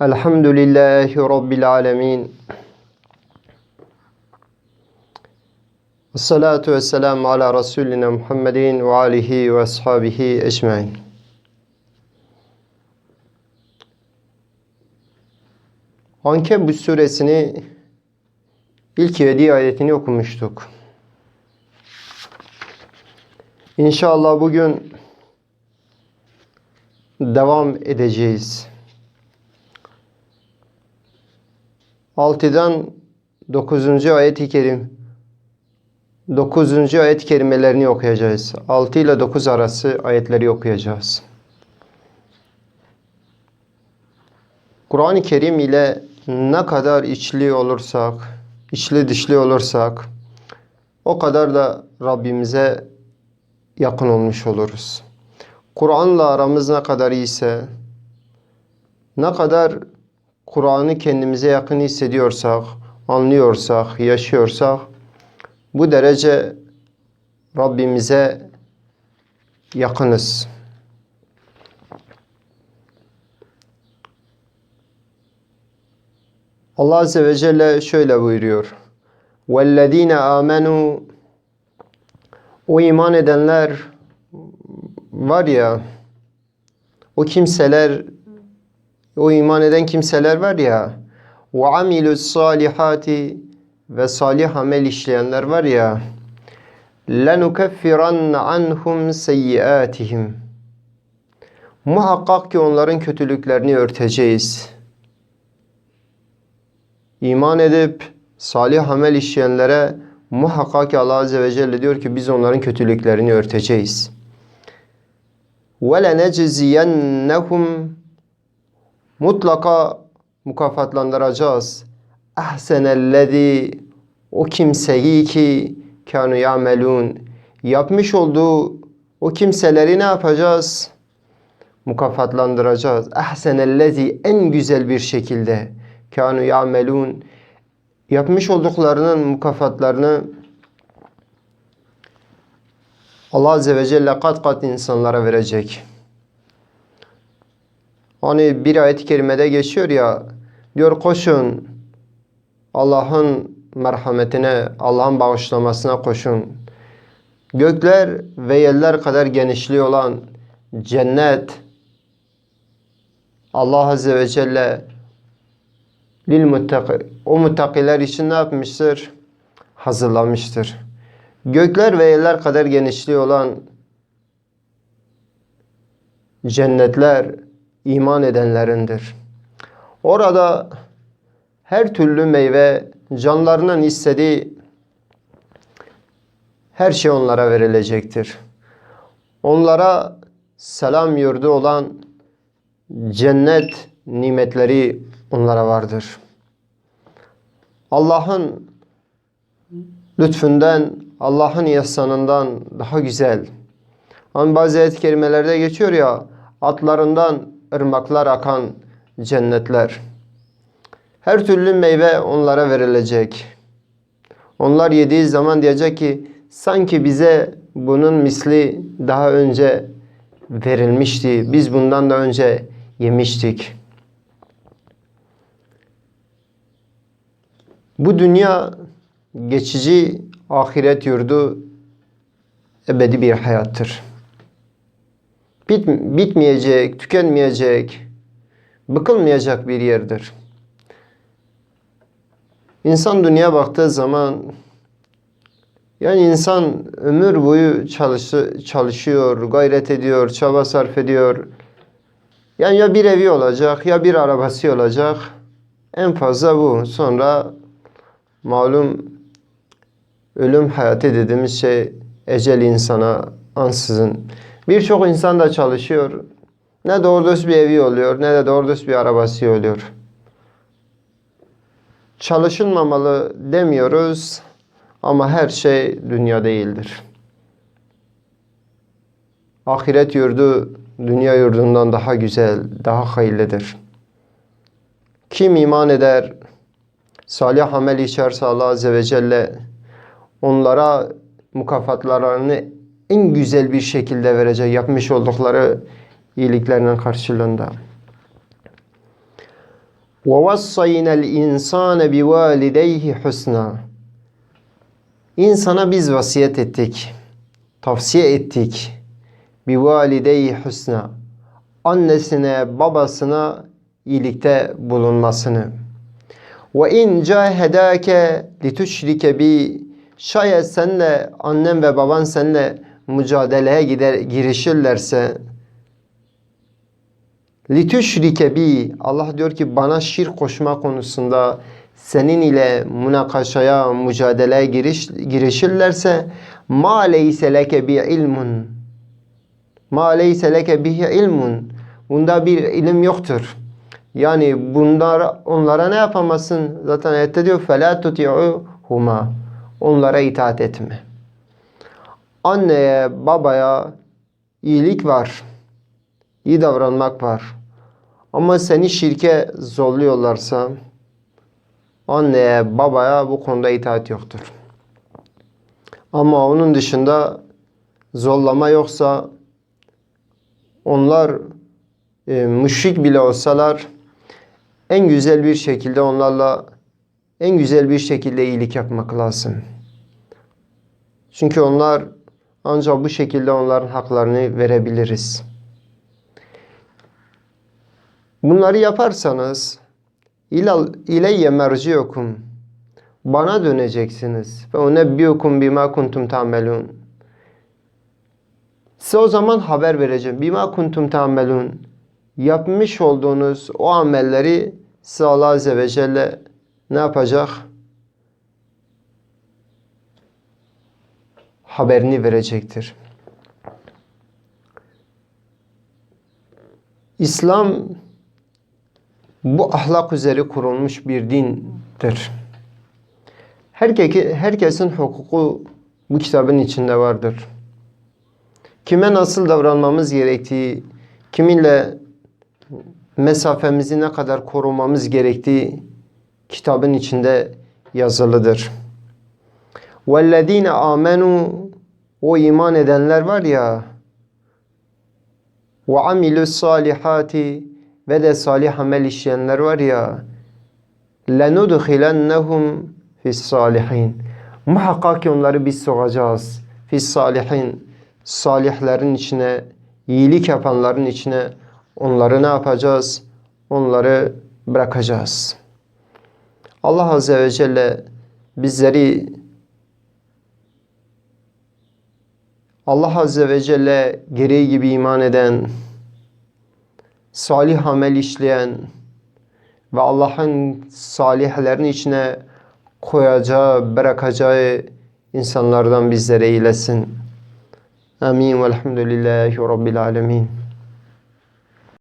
Elhamdülillahi Rabbil alemin. Esselatu vesselamu ala Resulina Muhammedin ve alihi ve ashabihi ecmain. Ankebut suresini ilk yedi ayetini okumuştuk. İnşallah bugün devam edeceğiz. 6'dan 9. ayet-i kerim 9. ayet kerimelerini okuyacağız. 6 ile 9 arası ayetleri okuyacağız. Kur'an-ı Kerim ile ne kadar içli olursak, içli dışlı olursak o kadar da Rabbimize yakın olmuş oluruz. Kur'an'la aramız ne kadar iyiyse, ne kadar Kur'an'ı kendimize yakın hissediyorsak, anlıyorsak, yaşıyorsak bu derece Rabbimize yakınız. Allah Azze ve Celle şöyle buyuruyor. وَالَّذ۪ينَ آمَنُوا O iman edenler var ya, o kimseler, o iman eden kimseler var ya, وَعَمِلُوا الصَّالِحَاتِ ve salih amel işleyenler var ya, لَنُكَفِّرَنَّ عَنْهُمْ سَيِّئَاتِهِمْ Muhakkak ki onların kötülüklerini örteceğiz. İman edip salih amel işleyenlere muhakkak ki Allah Azze ve Celle diyor ki biz onların kötülüklerini örteceğiz. وَلَنَجْزِيَنَّهُمْ Mutlaka mukafatlandıracağız. Ahsenellezi o kimseyi ki kanu yamelun yapmış olduğu o kimseleri ne yapacağız? Mukafatlandıracağız. Ahsenellezi en güzel bir şekilde kanu yamelun yapmış olduklarının mukafatlarını Allah Azze ve Celle kat kat insanlara verecek. Hani bir ayet-i kerimede geçiyor ya diyor koşun Allah'ın merhametine, Allah'ın bağışlamasına koşun. Gökler ve yerler kadar genişliği olan cennet Allah Azze ve Celle lil muttaki, o muttakiler için ne yapmıştır? Hazırlamıştır. Gökler ve yerler kadar genişliği olan cennetler iman edenlerindir. Orada her türlü meyve, canlarının istediği her şey onlara verilecektir. Onlara selam yurdu olan cennet nimetleri onlara vardır. Allah'ın lütfünden, Allah'ın ihsanından daha güzel. Ama bazı ayet kelimelerde geçiyor ya, atlarından ırmaklar akan cennetler. Her türlü meyve onlara verilecek. Onlar yediği zaman diyecek ki sanki bize bunun misli daha önce verilmişti. Biz bundan da önce yemiştik. Bu dünya geçici ahiret yurdu ebedi bir hayattır. Bit, bitmeyecek, tükenmeyecek, bıkılmayacak bir yerdir. İnsan dünya baktığı zaman yani insan ömür boyu çalışı, çalışıyor, gayret ediyor, çaba sarf ediyor. Yani ya bir evi olacak ya bir arabası olacak. En fazla bu. Sonra malum ölüm hayatı dediğimiz şey ecel insana ansızın. Birçok insan da çalışıyor. Ne doğru dürüst bir evi oluyor ne de doğru dürüst bir arabası oluyor. Çalışılmamalı demiyoruz ama her şey dünya değildir. Ahiret yurdu dünya yurdundan daha güzel, daha hayırlıdır. Kim iman eder, salih amel içerse Allah Azze ve Celle onlara mukafatlarını en güzel bir şekilde verecek yapmış oldukları iyiliklerinin karşılığında. وَوَصَّيْنَا الْاِنْسَانَ بِوَالِدَيْهِ حُسْنًا İnsana biz vasiyet ettik, tavsiye ettik. بِوَالِدَيْهِ حُسْنًا Annesine, babasına iyilikte bulunmasını. وَاِنْ جَاهَدَاكَ لِتُشْرِكَ bi Şayet senle, annen ve baban seninle mücadeleye gider, girişirlerse litüşrike bi Allah diyor ki bana şirk koşma konusunda senin ile münakaşaya, mücadeleye giriş, girişirlerse ma leyse leke bi ilmun ma leyse leke ilmun bunda bir ilim yoktur. Yani bunlar onlara ne yapamazsın? Zaten ayette diyor fela tuti'u huma. Onlara itaat etme. Anneye, babaya iyilik var. İyi davranmak var. Ama seni şirke zorluyorlarsa anneye, babaya bu konuda itaat yoktur. Ama onun dışında zorlama yoksa onlar e, müşrik bile olsalar en güzel bir şekilde onlarla en güzel bir şekilde iyilik yapmak lazım. Çünkü onlar ancak bu şekilde onların haklarını verebiliriz. Bunları yaparsanız ileyye merciukum bana döneceksiniz. Ve unebbiukum bima kuntum ta'melun. Size o zaman haber vereceğim. Bima kuntum ta'melun. Yapmış olduğunuz o amelleri size Allah Azze ve Celle ne yapacak? Haberini verecektir. İslam bu ahlak üzere kurulmuş bir dindir. Herkes, herkesin hukuku bu kitabın içinde vardır. Kime nasıl davranmamız gerektiği, kiminle mesafemizi ne kadar korumamız gerektiği kitabın içinde yazılıdır. وَالَّذ۪ينَ آمَنُوا o iman edenler var ya ve amilü salihati ve de salih amel işleyenler var ya lenudkhilennehum fis salihin muhakkak ki onları biz sokacağız. Fis salihin salihlerin içine iyilik yapanların içine onları ne yapacağız? Onları bırakacağız. Allah azze ve celle bizleri Allah Azze ve Celle gereği gibi iman eden, salih amel işleyen ve Allah'ın salihlerin içine koyacağı, bırakacağı insanlardan bizlere eylesin. Amin. Velhamdülillahi Rabbil alemin.